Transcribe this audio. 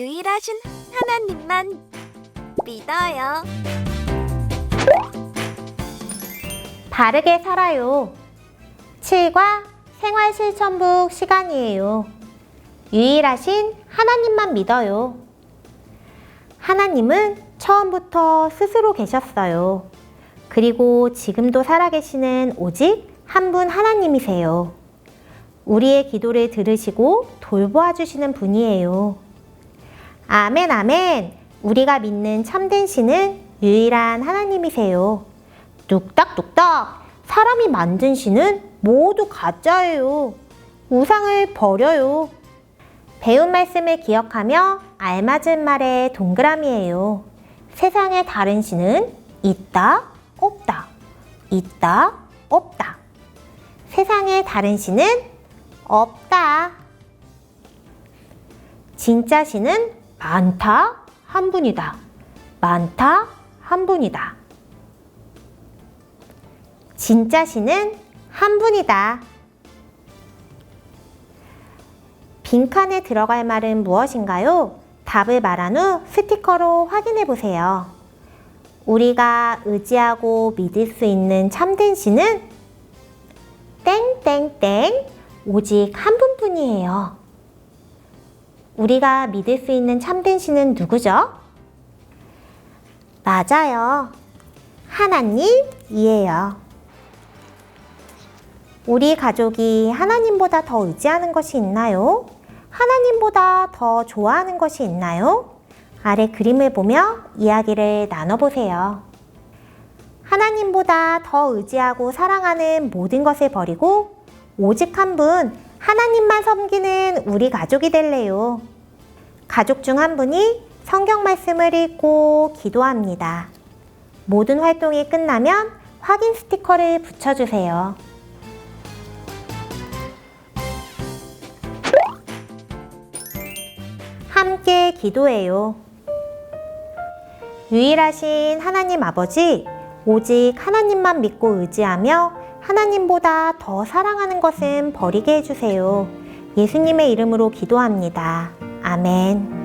유일하신 하나님만 믿어요. 바르게 살아요. 7과 생활 실천북 시간이에요. 유일하신 하나님만 믿어요. 하나님은 처음부터 스스로 계셨어요. 그리고 지금도 살아계시는 오직 한 분 하나님이세요. 우리의 기도를 들으시고 돌보아 주시는 분이에요. 아멘, 아멘. 우리가 믿는 참된 신은 유일한 하나님이세요. 뚝딱뚝딱. 사람이 만든 신은 모두 가짜예요. 우상을 버려요. 배운 말씀을 기억하며 알맞은 말의 동그라미예요. 세상에 다른 신은 있다, 없다. 있다, 없다. 세상에 다른 신은 없다. 진짜 신은 많다, 한 분이다. 많다, 한 분이다. 진짜 신은 한 분이다. 빈칸에 들어갈 말은 무엇인가요? 답을 말한 후 스티커로 확인해 보세요. 우리가 의지하고 믿을 수 있는 참된 신은 땡땡땡 오직 한 분뿐이에요. 우리가 믿을 수 있는 참된 신은 누구죠? 맞아요. 하나님이에요. 우리 가족이 하나님보다 더 의지하는 것이 있나요? 하나님보다 더 좋아하는 것이 있나요? 아래 그림을 보며 이야기를 나눠보세요. 하나님보다 더 의지하고 사랑하는 모든 것을 버리고 오직 한 분, 하나님만 섬기는 우리 가족이 될래요. 가족 중 한 분이 성경 말씀을 읽고 기도합니다. 모든 활동이 끝나면 확인 스티커를 붙여주세요. 함께 기도해요. 유일하신 하나님 아버지, 오직 하나님만 믿고 의지하며 하나님보다 더 사랑하는 것은 버리게 해주세요. 예수님의 이름으로 기도합니다. 아멘.